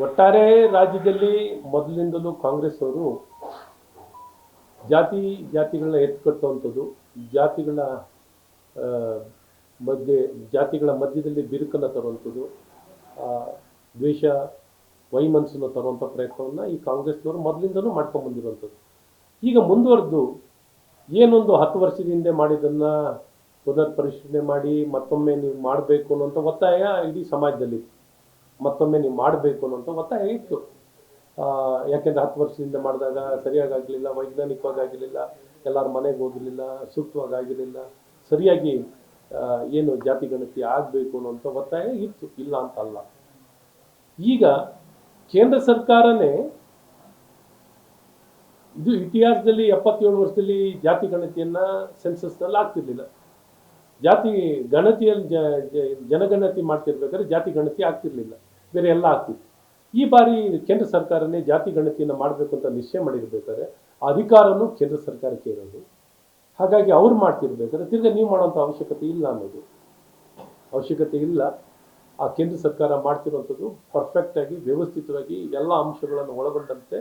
ಒಟ್ಟಾರೆ ರಾಜ್ಯದಲ್ಲಿ ಮೊದಲಿಂದಲೂ ಕಾಂಗ್ರೆಸ್ ಅವರು ಜಾತಿ ಜಾತಿಗಳನ್ನ ಎತ್ಕಟ್ಟುವಂಥದ್ದು ಜಾತಿಗಳ ಮಧ್ಯೆ, ಜಾತಿಗಳ ಮಧ್ಯದಲ್ಲಿ ಬಿರುಕನ್ನು ತರುವಂಥದ್ದು ದ್ವೇಷ, ವೈಮನಸ್ಸನ್ನು ತರುವಂಥ ಪ್ರಯತ್ನವನ್ನು ಈ ಕಾಂಗ್ರೆಸ್ನವರು ಮೊದಲಿಂದಲೂ ಮಾಡ್ಕೊಂಡು ಬಂದಿರುವಂಥದ್ದು ಈಗ ಮುಂದುವರೆದು ಏನೊಂದು ಹತ್ತು ವರ್ಷದ ಹಿಂದೆ ಮಾಡಿದ್ದನ್ನು ಪುನರ್ ಪರಿಶೀಲನೆ ಮಾಡಿ ಮತ್ತೊಮ್ಮೆ ನೀವು ಮಾಡಬೇಕು ಅನ್ನೋಂಥ ಒತ್ತಾಯ ಇಡೀ ಸಮಾಜದಲ್ಲಿ ಮತ್ತೊಮ್ಮೆ ನೀವು ಮಾಡಬೇಕು ಅನ್ನೋಂಥ ಒತ್ತಾಯ ಇತ್ತು. ಯಾಕೆಂದ್ರೆ ಹತ್ತು ವರ್ಷದಿಂದ ಮಾಡಿದಾಗ ಸರಿಯಾಗಿ ಆಗಲಿಲ್ಲ ವೈಜ್ಞಾನಿಕವಾಗಿ ಆಗಲಿಲ್ಲ ಎಲ್ಲರ ಮನೆಗೆ ಹೋಗಲಿಲ್ಲ ಸೂಕ್ತವಾಗಿ ಆಗಿರಲಿಲ್ಲ ಸರಿಯಾಗಿ ಏನು ಜಾತಿ ಗಣತಿ ಆಗಬೇಕು ಅನ್ನೋಂಥ ಒತ್ತಾಯ ಇತ್ತು. ಇಲ್ಲ ಅಂತ ಅಲ್ಲ. ಈಗ ಕೇಂದ್ರ ಸರ್ಕಾರನೇ ಇದು ಇತಿಹಾಸದಲ್ಲಿ ಎಪ್ಪತ್ತೇಳು ವರ್ಷದಲ್ಲಿ ಜಾತಿ ಗಣತಿಯನ್ನ ಸೆನ್ಸಸ್ನಲ್ಲಿ ಆಗ್ತಿರ್ಲಿಲ್ಲ ಜಾತಿ ಗಣತಿಯಲ್ಲಿ ಜನಗಣತಿ ಮಾಡ್ತಿರ್ಬೇಕಾದ್ರೆ ಜಾತಿ ಗಣತಿ ಆಗ್ತಿರ್ಲಿಲ್ಲ. ಬೇರೆ ಎಲ್ಲ ಆಗ್ತಿತ್ತು. ಈ ಬಾರಿ ಕೇಂದ್ರ ಸರ್ಕಾರನೇ ಜಾತಿ ಗಣತಿಯನ್ನು ಮಾಡಬೇಕು ಅಂತ ನಿಶ್ಚಯ ಮಾಡಿರ್ಬೇಕಾದ್ರೆ ಅಧಿಕಾರನೂ ಕೇಂದ್ರ ಸರ್ಕಾರಕ್ಕೆ ಇರೋದು. ಹಾಗಾಗಿ ಅವ್ರು ಮಾಡ್ತಿರ್ಬೇಕಾದ್ರೆ ತಿರ್ಗಿ ನೀವು ಮಾಡುವಂಥ ಅವಶ್ಯಕತೆ ಇಲ್ಲ ಅನ್ನೋದು. ಅವಶ್ಯಕತೆ ಇಲ್ಲ. ಆ ಕೇಂದ್ರ ಸರ್ಕಾರ ಮಾಡ್ತಿರುವಂಥದ್ದು ಪರ್ಫೆಕ್ಟಾಗಿ ವ್ಯವಸ್ಥಿತವಾಗಿ ಎಲ್ಲ ಅಂಶಗಳನ್ನು ಒಳಗೊಂಡಂತೆ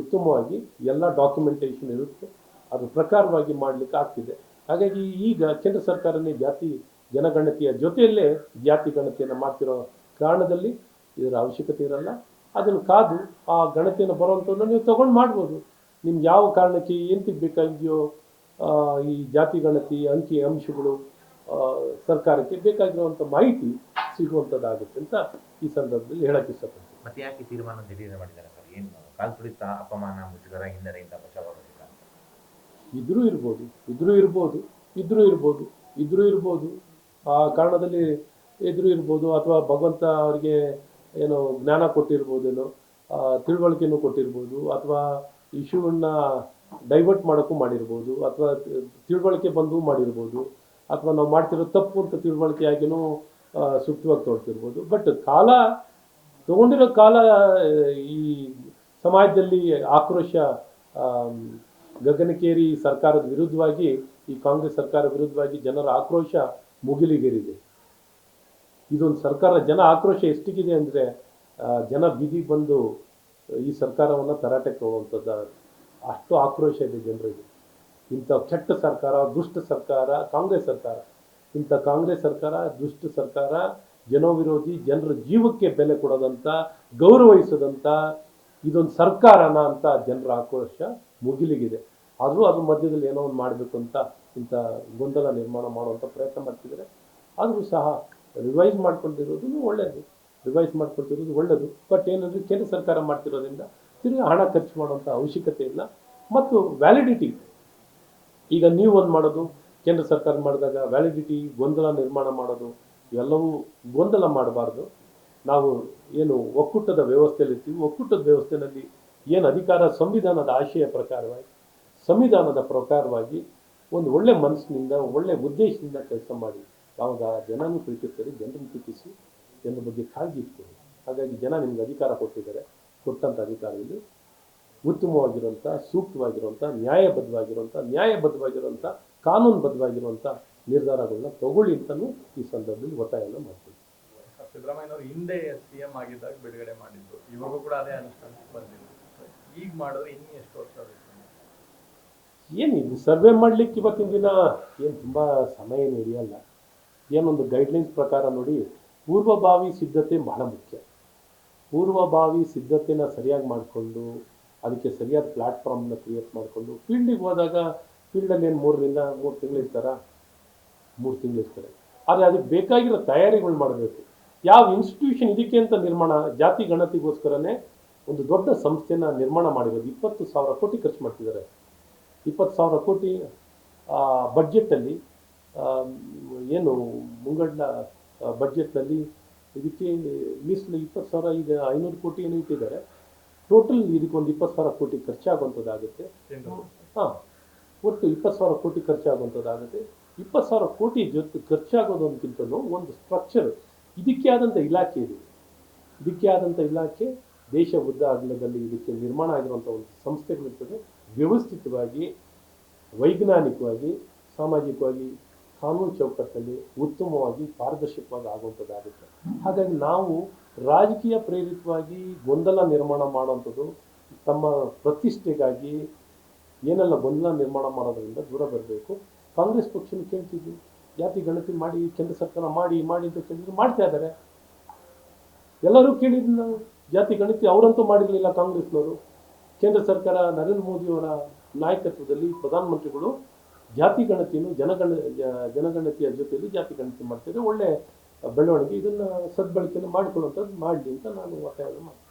ಉತ್ತಮವಾಗಿ ಎಲ್ಲ ಡಾಕ್ಯುಮೆಂಟೇಷನ್ ಇರುತ್ತೆ. ಅದು ಪ್ರಕಾರವಾಗಿ ಮಾಡಲಿಕ್ಕೆ ಆಗ್ತಿದೆ. ಹಾಗಾಗಿ ಈಗ ಕೇಂದ್ರ ಸರ್ಕಾರನೇ ಜಾತಿ ಜನಗಣತಿಯ ಜೊತೆಯಲ್ಲೇ ಜಾತಿ ಗಣತಿಯನ್ನು ಮಾಡ್ತಿರೋ ಕಾರಣದಲ್ಲಿ ಇದರ ಅವಶ್ಯಕತೆ ಇರಲ್ಲ. ಅದನ್ನು ಕಾದು ಆ ಗಣತಿಯನ್ನು ಬರುವಂಥದ್ದನ್ನು ನೀವು ತಗೊಂಡು ಮಾಡ್ಬೋದು. ನಿಮ್ಗೆ ಯಾವ ಕಾರಣಕ್ಕೆ ಎಂತಕ್ಕೆ ಬೇಕಾಗಿದೆಯೋ ಆ, ಈ ಜಾತಿ ಗಣತಿ ಅಂಕಿ ಅಂಶಗಳು ಆ, ಸರ್ಕಾರಕ್ಕೆ ಬೇಕಾಗಿರುವಂಥ ಮಾಹಿತಿ ಸಿಗುವಂಥದ್ದಾಗುತ್ತೆ ಅಂತ ಈ ಸಂದರ್ಭದಲ್ಲಿ ಹೇಳಕ್ಕೆ ಇಷ್ಟಪಡ್ತೀನಿ. ಮತ್ತೆ ಯಾಕೆ ತೀರ್ಮಾನ ದಿಢೀರ್ ಮಾಡಿದ್ದಾರೆ ಸರ್? ಏನು ಕಾಲ್ಪುಡಿತ ಅಪಮಾನ ಮುಜುಗರ ಹಿನ್ನೆಲೆಯಿಂದ ಬಚಾವಾಗಲಿಲ್ಲ ಇದ್ರೂ ಇರ್ಬೋದು ಇದ್ರೂ ಇರ್ಬೋದು ಇದ್ರೂ ಇರ್ಬೋದು ಇದ್ರೂ ಇರ್ಬೋದು. ಆ ಕಾರಣದಲ್ಲಿ ಇದ್ರೂ ಇರ್ಬೋದು ಅಥವಾ ಭಗವಂತ ಅವರಿಗೆ ಏನು ಜ್ಞಾನ ಕೊಟ್ಟಿರ್ಬೋದೇನೋ ತಿಳುವಳಿಕೆನೂ ಕೊಟ್ಟಿರ್ಬೋದು ಅಥವಾ ಇಶ್ಯೂವನ್ನು ಡೈವರ್ಟ್ ಮಾಡೋಕ್ಕೂ ಮಾಡಿರ್ಬೋದು ಅಥವಾ ತಿಳುವಳಿಕೆ ಬಂದು ಮಾಡಿರ್ಬೋದು ಅಥವಾ ನಾವು ಮಾಡ್ತಿರೋ ತಪ್ಪು ಅಂತ ತಿಳುವಳಿಕೆ ಆಗಿನೂ ಆ, ಸೂಕ್ತವಾಗಿ ತೊಗೊಳ್ತಿರ್ಬೋದು ಬಟ್ ಕಾಲ ತಗೊಂಡಿರೋ ಕಾಲ ಈ ಸಮಾಜದಲ್ಲಿ ಆಕ್ರೋಶ ಗಗನಕೇರಿ ಸರ್ಕಾರದ ವಿರುದ್ಧವಾಗಿ ಈ ಕಾಂಗ್ರೆಸ್ ಸರ್ಕಾರ ವಿರುದ್ಧವಾಗಿ ಜನರ ಆಕ್ರೋಶ ಮುಗಿಲಿಗೇರಿದೆ. ಇದೊಂದು ಸರ್ಕಾರ ಜನ ಆಕ್ರೋಶ ಎಷ್ಟಿಗಿದೆ ಅಂದರೆ ಜನ ಬೀದಿಗೆ ಬಂದು ಈ ಸರ್ಕಾರವನ್ನು ತರಾಟೆಗೆ ಹೋಗುವಂಥದ್ದು ಅಷ್ಟು ಆಕ್ರೋಶ ಇದೆ ಜನರಿಗೆ. ಇಂಥ ಕೆಟ್ಟ ಸರ್ಕಾರ, ದುಷ್ಟ ಸರ್ಕಾರ, ಕಾಂಗ್ರೆಸ್ ಸರ್ಕಾರ. ಇಂಥ ಕಾಂಗ್ರೆಸ್ ಸರ್ಕಾರ, ದುಷ್ಟ ಸರ್ಕಾರ, ಜನವಿರೋಧಿ, ಜನರ ಜೀವಕ್ಕೆ ಬೆಲೆ ಕೊಡೋದಂಥ ಗೌರವಿಸೋದಂಥ ಇದೊಂದು ಸರ್ಕಾರನ ಅಂತ ಜನರ ಆಕ್ರೋಶ ಮುಗಿಲಿಗಿದೆ. ಆದರೂ ಅದ್ರ ಮಧ್ಯದಲ್ಲಿ ಏನೋ ಒಂದು ಮಾಡಬೇಕು ಅಂತ ಇಂಥ ಗೊಂದಲ ನಿರ್ಮಾಣ ಮಾಡುವಂಥ ಪ್ರಯತ್ನ ಮಾಡ್ತಿದ್ದಾರೆ. ಆದರೂ ಸಹ ರಿವೈಸ್ ಮಾಡ್ಕೊಂಡಿರೋದು ಒಳ್ಳೆಯದು ರಿವೈಸ್ ಮಾಡ್ಕೊಳ್ತಿರೋದು ಒಳ್ಳೆಯದು ಬಟ್ ಏನಂದರೆ ಕೇಂದ್ರ ಸರ್ಕಾರ ಮಾಡ್ತಿರೋದ್ರಿಂದ ತಿರುಗಿ ಹಣ ಖರ್ಚು ಮಾಡುವಂಥ ಅವಶ್ಯಕತೆ ಇಲ್ಲ. ಮತ್ತು ವ್ಯಾಲಿಡಿಟಿ ಈಗ ನೀವು ಒಂದು ಮಾಡೋದು, ಕೇಂದ್ರ ಸರ್ಕಾರ ಮಾಡಿದಾಗ ವ್ಯಾಲಿಡಿಟಿ ಗೊಂದಲ ನಿರ್ಮಾಣ ಮಾಡೋದು, ಇವೆಲ್ಲವೂ ಗೊಂದಲ ಮಾಡಬಾರ್ದು. ನಾವು ಏನು ಒಕ್ಕೂಟದ ವ್ಯವಸ್ಥೆಯಲ್ಲಿರ್ತೀವಿ ಒಕ್ಕೂಟದ ವ್ಯವಸ್ಥೆಯಲ್ಲಿ ಏನು ಅಧಿಕಾರ, ಸಂವಿಧಾನದ ಆಶಯ ಪ್ರಕಾರವಾಗಿ, ಸಂವಿಧಾನದ ಪ್ರಕಾರವಾಗಿ ಒಂದು ಒಳ್ಳೆ ಮನಸ್ಸಿನಿಂದ, ಒಳ್ಳೆ ಉದ್ದೇಶದಿಂದ ಕೆಲಸ ಮಾಡಿ. ಆವಾಗ ಜನನೂ ಪ್ರೀತಿಸ್ತಾರೆ ಜನರನ್ನು ಪ್ರೀತಿಸಿ ಜನರ ಬಗ್ಗೆ ಕಾಳಜಿ ಇಟ್ಕೊಳ್ಳಿ. ಹಾಗಾಗಿ ಜನ ನಿಮ್ಗೆ ಅಧಿಕಾರ ಕೊಟ್ಟಿದ್ದಾರೆ ಕೊಟ್ಟಂಥ ಅಧಿಕಾರದಲ್ಲಿ. ಉತ್ತಮವಾಗಿರುವಂಥ ಸೂಕ್ತವಾಗಿರುವಂಥ ನ್ಯಾಯಬದ್ಧವಾಗಿರುವಂಥ ನ್ಯಾಯಬದ್ಧವಾಗಿರುವಂಥ ಕಾನೂನುಬದ್ಧವಾಗಿರುವಂಥ ನಿರ್ಧಾರಗಳನ್ನ ತಗೊಳ್ಳಿ ಅಂತಲೂ ಈ ಸಂದರ್ಭದಲ್ಲಿ ಒತ್ತಾಯವನ್ನು ಮಾಡ್ತೀವಿ. ಸಿದ್ದರಾಮಯ್ಯ ಸಿದ್ದರಾಮಯ್ಯನವರು ಹಿಂದೆ ಸಿ ಎಂ ಆಗಿದ್ದಾಗ ಬಿಡುಗಡೆ ಮಾಡಿದ್ದು. ಇವಾಗೂ ಕೂಡ ಅದೇ ಅನುಷ್ಠಾನಕ್ಕೆ ಬಂದಿಲ್ಲ ಈಗ ಮಾಡಿದ್ರೆ ಇನ್ನೂ ಎಷ್ಟು ವರ್ಷ ಏನು ಇದು ಸರ್ವೆ ಮಾಡಲಿಕ್ಕೆ ಇವತ್ತಿನ ದಿನ? ಏನು ತುಂಬ ಸಮಯ ಏನು ಹಿಡಿಯಲ್ಲ. ಏನೊಂದು ಗೈಡ್ಲೈನ್ಸ್ ಪ್ರಕಾರ ನೋಡಿ, ಪೂರ್ವಭಾವಿ ಸಿದ್ಧತೆ ಬಹಳ ಮುಖ್ಯ. ಪೂರ್ವಭಾವಿ ಸಿದ್ಧತೆನ ಸರಿಯಾಗಿ ಮಾಡಿಕೊಂಡು, ಅದಕ್ಕೆ ಸರಿಯಾದ ಪ್ಲ್ಯಾಟ್ಫಾರ್ಮ್ನ ಕ್ರಿಯೇಟ್ ಮಾಡಿಕೊಂಡು ಫೀಲ್ಡಿಗೆ ಹೋದಾಗ ಫೀಲ್ಡಲ್ಲಿ ಏನು ಮೂರರಿಂದ ಮೂರು ತಿಂಗಳು ಇರ್ತಾರ? ಮೂರು ತಿಂಗಳು ಇರ್ತಾರೆ. ಆದರೆ ಅದಕ್ಕೆ ಬೇಕಾಗಿರೋ ತಯಾರಿಗಳು ಮಾಡಬೇಕು. ಯಾವ ಇನ್ಸ್ಟಿಟ್ಯೂಷನ್ ಇದಕ್ಕೆ ಅಂತ ನಿರ್ಮಾಣ, ಜಾತಿ ಗಣತಿಗೋಸ್ಕರನೇ ಒಂದು ದೊಡ್ಡ ಸಂಸ್ಥೆನ ನಿರ್ಮಾಣ ಮಾಡಿರೋದು. ಇಪ್ಪತ್ತು ಸಾವಿರ ಕೋಟಿ ಖರ್ಚು ಮಾಡ್ತಿದ್ದಾರೆ. ಇಪ್ಪತ್ತು ಸಾವಿರ ಕೋಟಿ ಬಡ್ಜೆಟಲ್ಲಿ ಏನು ಮುಂಗಡ ಬಜೆಟ್ನಲ್ಲಿ ಬಡ್ಜೆಟ್ನಲ್ಲಿ ಇದಕ್ಕೆ ಮೀಸಲು ಇಪ್ಪತ್ತು ಸಾವಿರ ಈಗ ಐನೂರು ಕೋಟಿ ಏನು ಇಟ್ಟಿದ್ದಾರೆ. ಟೋಟಲ್ ಇದಕ್ಕೊಂದು ಇಪ್ಪತ್ತು ಸಾವಿರ ಕೋಟಿ ಖರ್ಚಾಗುವಂಥದ್ದಾಗುತ್ತೆ. ಹಾಂ ಒಟ್ಟು ಇಪ್ಪತ್ತು ಸಾವಿರ ಕೋಟಿ ಖರ್ಚಾಗುವಂಥದ್ದಾಗುತ್ತೆ. ಇಪ್ಪತ್ತು ಸಾವಿರ ಕೋಟಿ ಜೊತೆ ಖರ್ಚಾಗೋದಕ್ಕಿಂತಲೂ ಒಂದು ಸ್ಟ್ರಕ್ಚರ್ ಇದಕ್ಕೆ ಆದಂಥ ಇಲಾಖೆ ಇದೆ. ಇದಕ್ಕೆ ಆದಂಥ ಇಲಾಖೆ ದೇಶ ಉದ್ದ ಅಗಲದಲ್ಲಿ ಇದಕ್ಕೆ ನಿರ್ಮಾಣ ಆಗಿರುವಂಥ ಒಂದು ಸಂಸ್ಥೆಗಳಿರ್ತದೆ. ವ್ಯವಸ್ಥಿತವಾಗಿ ವೈಜ್ಞಾನಿಕವಾಗಿ ಸಾಮಾಜಿಕವಾಗಿ ಕಾನೂನು ಚೌಕಟ್ಟಲ್ಲಿ ಉತ್ತಮವಾಗಿ ಪಾರದರ್ಶಕವಾಗಿ ಆಗುವಂಥದ್ದಾಗುತ್ತೆ. ಹಾಗಾಗಿ ನಾವು ರಾಜಕೀಯ ಪ್ರೇರಿತವಾಗಿ ಗೊಂದಲ ನಿರ್ಮಾಣ ಮಾಡುವಂಥದ್ದು ತಮ್ಮ ಪ್ರತಿಷ್ಠೆಗಾಗಿ ಏನೆಲ್ಲ ಗೊಂದಲ ನಿರ್ಮಾಣ ಮಾಡೋದ್ರಿಂದ ದೂರ ಬರಬೇಕು. ಕಾಂಗ್ರೆಸ್ ಪಕ್ಷನ ಕೇಳ್ತಿದ್ವಿ. ಜಾತಿ ಗಣತಿ ಮಾಡಿ, ಕೇಂದ್ರ ಸರ್ಕಾರ ಮಾಡಿ ಮಾಡಿ ಅಂತ ಕೇಳಿದ್ರು ಮಾಡ್ತಾ ಇದ್ದಾರೆ. ಎಲ್ಲರೂ ಕೇಳಿದ್ರು ನಾವು. ಜಾತಿ ಗಣತಿ ಅವರಂತೂ ಮಾಡಿರಲಿಲ್ಲ ಕಾಂಗ್ರೆಸ್ನವರು. ಕೇಂದ್ರ ಸರ್ಕಾರ ನರೇಂದ್ರ ಮೋದಿಯವರ ನಾಯಕತ್ವದಲ್ಲಿ ಪ್ರಧಾನಮಂತ್ರಿಗಳು ಜಾತಿ ಗಣತಿಯನ್ನು ಜನಗಣ ಜನಗಣತಿಯ ಜೊತೆಯಲ್ಲಿ ಜಾತಿ ಗಣತಿ ಮಾಡ್ತಿದ್ದಾರೆ ಒಳ್ಳೆ ಬೆಳವಣಿಗೆ ಇದನ್ನು ಸದ್ಬಳಕೆಯನ್ನು ಮಾಡಿಕೊಳ್ಳುವಂಥದ್ದು ಮಾಡಲಿ ಅಂತ ನಾನು ಒತ್ತಾಯ ಮಾಡ್ತೀನಿ.